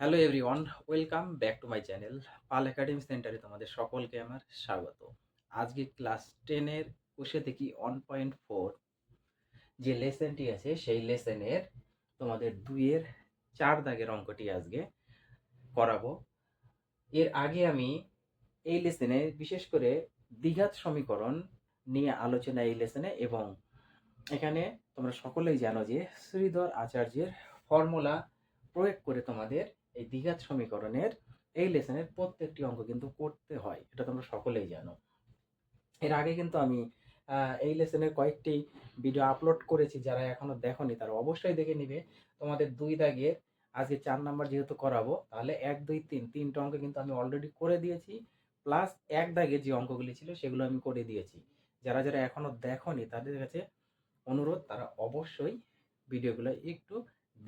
Hello everyone welcome back to my channel Pal academy সেন্টারে তোমাদের সকলকে আমার স্বাগত। আজকে ক্লাস টেনের কোষে থেকে ওয়ান পয়েন্ট ফোর যে লেসনটি আছে, সেই লেসনের তোমাদের দুইয়ের চার দাগের অঙ্কটি আজকে করাবো। এর আগে আমি এই লেসনে বিশেষ করে দ্বিঘাত সমীকরণ নিয়ে আলোচনা এই লেসনে এবং এখানে তোমরা সকলেই জানো যে শ্রীধর আচার্যের ফর্মুলা প্রয়োগ করে তোমাদের এই দ্বিঘাত সমীকরণের এই লেসনের প্রত্যেকটি অঙ্ক কিন্তু করতে হয়, এটা তোমরা সকলেই জানো। এর আগে কিন্তু আমি এই লেসনের কয়েকটি ভিডিও আপলোড করেছি, যারা এখনও দেখোনি তারা অবশ্যই দেখে নিবে। তোমাদের দুই দাগের আজকে চার নাম্বার যেহেতু করাবো, তাহলে এক, দুই, তিন, তিনটা অঙ্ক কিন্তু আমি অলরেডি করে দিয়েছি প্লাস এক দাগের যে অঙ্কগুলি ছিল সেগুলো আমি করে দিয়েছি। যারা যারা এখনও দেখোনি তাদের কাছে অনুরোধ, তারা অবশ্যই ভিডিওগুলো একটু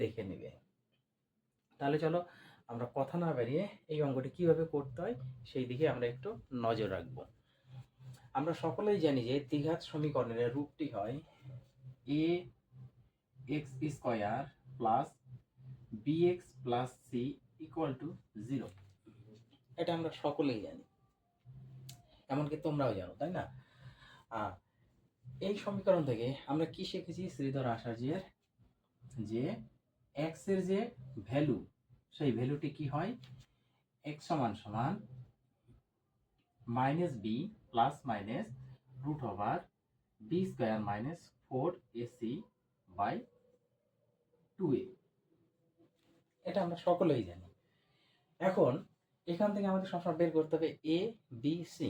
দেখে নেবে। তাহলে চলো আমরা কথা না বেরিয়ে এই অঙ্কটি কীভাবে করতে হয় সেই দিকে আমরা একটু নজর রাখব। আমরা সকলেই জানি যে দ্বিঘাত সমীকরণের রূপটি হয় a x square plus b x plus c equal to zero এটা আমরা সকলেই জানি। এমনকি তোমরাও জানো, তাই না? এই সমীকরণ থেকে আমরা কি শিখেছি? শ্রীধর আচার্যের যে এক্সের যে ভ্যালু সেই ভ্যালুটি কি হয়? এক্স সমান সমান minus b plus minus root over b square minus four ac by two a এটা আমরা সকলেই জানি। এখন এখান থেকে আমাদের সবসময় বের করতে হবে এ বি সি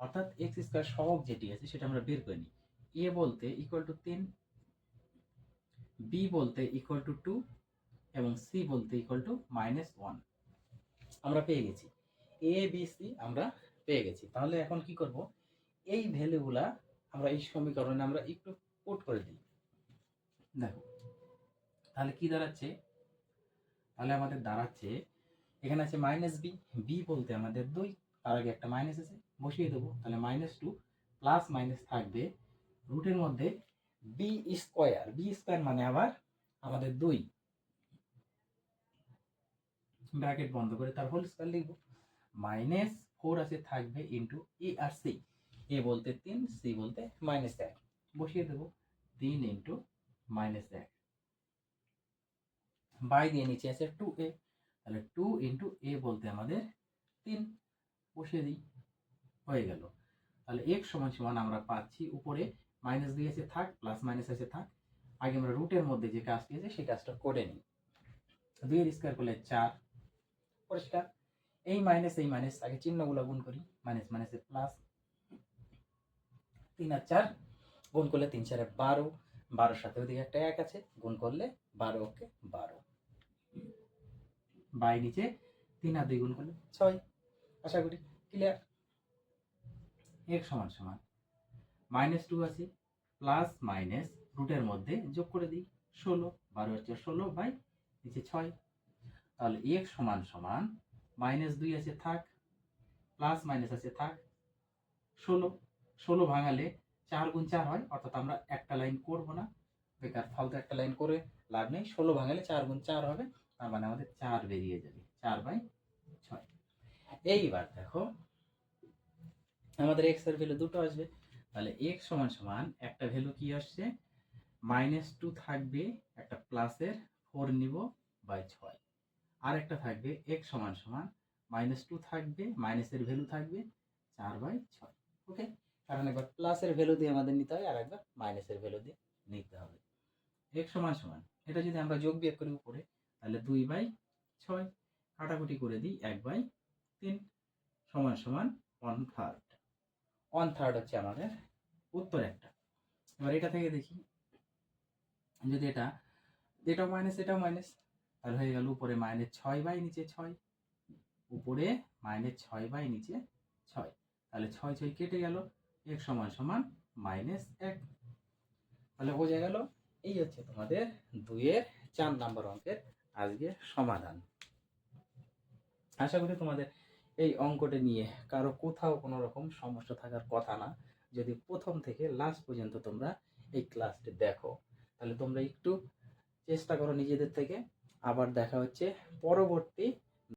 অর্থাৎ এক্স স্কোয়ার সহগ যেটি আছে সেটা আমরা বের করে নিই। এ বলতে ইকুয়াল টু তিন বি বলতে ইকুয়াল টু টু এবং সি বলতে ইকুয়াল টু মাইনাস ওয়ান আমরা পেয়ে গেছি। এ বি সি আমরা পেয়ে গেছি। তাহলে এখন কি করব? এই ভ্যালুগুলা আমরা এই সমীকরণে আমরা একটু পুট করে দিই। দেখো, তাহলে কি দাঁড়াচ্ছে? তাহলে আমাদের দাঁড়াচ্ছে, এখানে আছে মাইনাস বি বি বলতে আমাদের দুই, তার আগে একটা মাইনাস আছে, বসিয়ে দেবো। তাহলে মাইনাস টু প্লাস মাইনাস থাকবে রুটের মধ্যে বি স্কোয়ার বি স্কোয়ার মানে আবার আমাদের দুই। ব্র্যাকেট বন্ধ করে তার হোল স্কোয়ার লিখব। মাইনাস ফোর আছে, থাকবে ইন্টু এ আর সি এ বলতে তিন সি বলতে মাইনাস এক। বসিয়ে দেবো। তিন ইন্টু মাইনাস এক। বাই দিয়ে নিচে আছে টু এ তাহলে টু ইন্টু এ বলতে আমাদের তিন। বসিয়ে দিই। হয়ে গেল। তাহলে এক সমান সমান আমরা পাচ্ছি উপরে। মাইনাস দিয়েছে থাক প্লাস মাইনাস আছে থাক। আগে আমরা রুটের মধ্যে যে কাজটি আছে, সেই কাজটা করে নিই। দুইয়ের স্কোয়ার করলে চার। পরিষ্কার। এই মাইনাস এই মাইনাস আগে চিহ্নগুলো গুণ করি। মাইনাস মাইনাসে প্লাস তিন আর চার, গুণ করলে তিন চারে বারো। বারোর সাথে ওদিকে একটা এক আছে, গুণ করলে বারো, ওকে, বারো। বাই নিচে তিন আর দুই গুণ করলে ছয়। আশা করি ক্লিয়ার এক সমান সমান। মাইনাস টু আছে প্লাস মাইনাস রুটের মধ্যে যোগ করে দিই ষোলো। বারো হচ্ছে ষোলো বাই নিচে ছয়। তাহলে এক সমান সমান মাইনাস দুই আছে, থাক। প্লাস মাইনাস আছে, থাক। ষোলো। ষোলো ভাঙালে চার গুণ চার হয়, অর্থাৎ আমরা একটা লাইন করব না। বেকার ফালতু একটা লাইন করে লাভ নেই। ষোলো ভাঙালে চার গুণ চার হবে, তার মানে আমাদের চার বেরিয়ে যাবে, চার বাই ছয়। এইবার দেখো, আমাদের এক্সের ভ্যালু দুটো আসবে। তাহলে এক্স সমান সমান একটা ভ্যালু কি আসছে? মাইনাস টু থাকবে, একটা প্লাসের ফোর নিব বাই ছয়। আর একটা থাকবে এক্স সমান সমান মাইনাস টু থাকবে মাইনাসের ভ্যালু থাকবে চার বাই ছয় ওকে কারণ একবার প্লাসের ভ্যালু দিয়ে আমাদের নিতে হয় আর একবার মাইনাসের ভ্যালু দিয়ে নিতে হবে। এক সমান সমান, এটা যদি আমরা যোগ বিয়োগ করি উপরে, তাহলে দুই বাই ছয়, কাটাকুটি করে দিই এক বাই তিন, সমান সমান ওয়ান থার্ড ওয়ান থার্ড হচ্ছে আমাদের উত্তর একটা। এবার এটা থেকে দেখি, যদি এটা এটাও মাইনাস এটাও মাইনাস তাহলে হয়ে গেল উপরে মাইনাস ছয় বাই নিচে ছয়। উপরে মাইনাস ছয় বাই নিচে ছয়। তাহলে ছয় ছয় কেটে গেল, এক সমান সমান মাইনাস এক। তাহলে বোঝা গেল, এই হচ্ছে তোমাদের দুইয়ের চার নম্বর অঙ্কের আজকে সমাধান। আশা করি তোমাদের এই অঙ্কটা নিয়ে কারও কোথাও কোনো রকম সমস্যা থাকার কথা না। যদি প্রথম থেকে লাস্ট পর্যন্ত তোমরা এই ক্লাসটি দেখো, তাহলে তোমরা একটু চেষ্টা করো নিজেদের থেকে। আবার দেখা হচ্ছে পরবর্তী